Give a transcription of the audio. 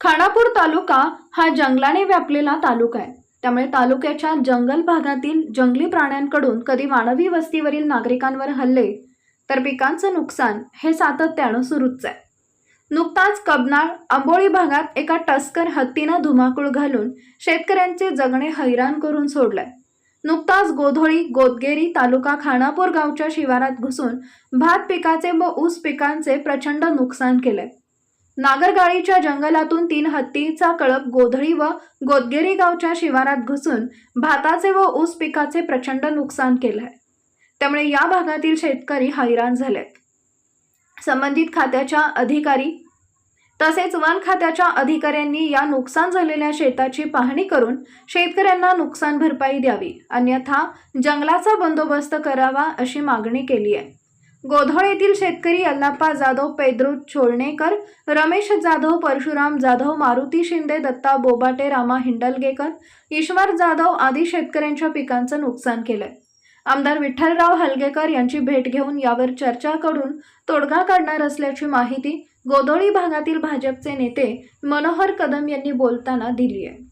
खानापूर तालुका हा जंगलाने व्यापलेला तालुका आहे. त्यामुळे तालुक्याच्या जंगल भागातील जंगली प्राण्यांकडून कधी मानवी वस्तीवरील नागरिकांवर हल्ले तर पिकांचं नुकसान हे सातत्यानं सुरूच आहे. नुकताच कबनाळ आंबोळी भागात एका टस्कर हत्तीनं धुमाकूळ घालून शेतकऱ्यांचे जगणे हैराण करून सोडलंय. नुकताच गोधोळी गोदगेरी तालुका खानापूर गावच्या शिवारात घुसून भात पिकाचे व ऊस पिकांचे प्रचंड नुकसान केलंय. नागरगाळीच्या जंगलातून तीन हत्तीचा कळप गोधळी व गोदगेरी गावच्या शिवारात घुसून भाताचे व ऊस पिकाचे प्रचंड नुकसान केलंय. त्यामुळे या भागातील शेतकरी हैराण झालेत. संबंधित खात्याच्या अधिकारी तसेच वन खात्याच्या अधिकाऱ्यांनी या नुकसान झालेल्या शेताची पाहणी करून शेतकऱ्यांना नुकसान भरपाई द्यावी अन्यथा जंगलाचा बंदोबस्त करावा अशी मागणी केली आहे. गोधळ येथील शेतकरी अल्लाप्पा जाधव पेद्रू छोळणेकर रमेश जाधव परशुराम जाधव मारुती शिंदे दत्ता बोबाटे रामा हिंडलगेकर ईश्वर जाधव आदी शेतकऱ्यांच्या पिकांचं नुकसान केलंय. आमदार विठ्ठलराव हलगेकर यांची भेट घेऊन यावर चर्चा करून तोडगा काढणार असल्याची माहिती गोधोळी भागातील भाजपचे नेते मनोहर कदम यांनी बोलताना दिली आहे